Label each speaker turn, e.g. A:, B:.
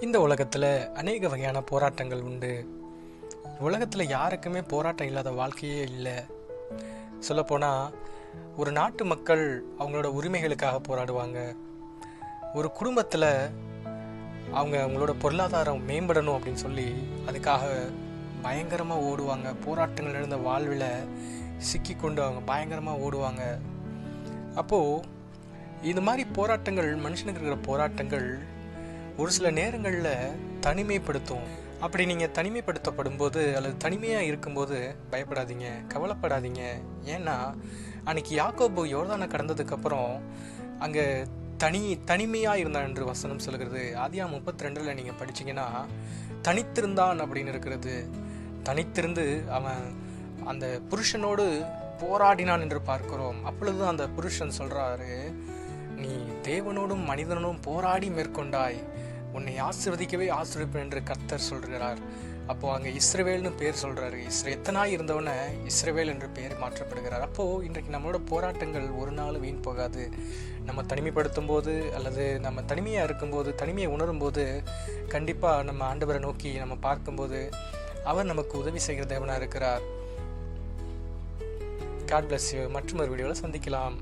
A: இந்த உலகத்தில் அநேக வகையான போராட்டங்கள் உண்டு. உலகத்தில் யாருக்குமே போராட்டம் இல்லாத வாழ்க்கையே இல்லை. சொல்லப்போனால் ஒரு நாட்டு மக்கள் அவங்களோட உரிமைகளுக்காக போராடுவாங்க. ஒரு குடும்பத்தில் அவங்க அவங்களோட பொருளாதாரம் மேம்படணும் அப்படின்னு சொல்லி அதுக்காக பயங்கரமாக ஓடுவாங்க. போராட்டங்கள் இருந்த வாழ்வில் சிக்கி கொண்டு அவங்க பயங்கரமாக ஓடுவாங்க. அப்போது இந்த மாதிரி போராட்டங்கள் மனுஷனுக்கு இருக்கிற போராட்டங்கள் ஒரு சில நேரங்களில் தனிமைப்படுத்தும். அப்படி நீங்கள் தனிமைப்படுத்தப்படும் போது அல்லது தனிமையாக இருக்கும்போது பயப்படாதீங்க கவலைப்படாதீங்க. ஏன்னா அன்னைக்கு யாக்கோபு யோர்தானை கடந்ததுக்கப்புறம் அங்கே தனி தனிமையாக இருந்தான் என்று வசனம் சொல்கிறது ஆதியா முப்பத்தி ரெண்டில் நீங்கள் படிச்சீங்கன்னா தனித்திருந்தான் அப்படின்னு இருக்கிறது. தனித்திருந்து அவன் அந்த புருஷனோடு போராடினான் என்று பார்க்கிறோம். அப்பொழுது அந்த புருஷன் சொல்கிறாரு நீ தேவனோடும் மனிதனோடும் போராடி மேற்கொண்டாய். உன்னை ஆசிர்வதிக்கவே ஆசிரிப்பேன் என்று கர்த்தர் சொல்கிறார். அப்போது அங்கே இஸ்ரவேல்னு பேர் சொல்கிறாரு இஸ்ரே எத்தனாய் இருந்தவன இஸ்ரவேல் என்று பெயர் மாற்றப்படுகிறார். அப்போது இன்றைக்கு நம்மளோட போராட்டங்கள் ஒரு நாள் வீண் போகாது. நம்ம தனிமைப்படுத்தும் போது அல்லது நம்ம தனிமையாக இருக்கும்போது தனிமையை உணரும் போது கண்டிப்பாக நம்ம ஆண்டவரை நோக்கி நம்ம பார்க்கும்போது அவர் நமக்கு உதவி செய்கிற தேவனாக இருக்கிறார். காட் பிளஸ் யூ மற்றும் ஒரு வீடியோவில் சந்திக்கலாம்.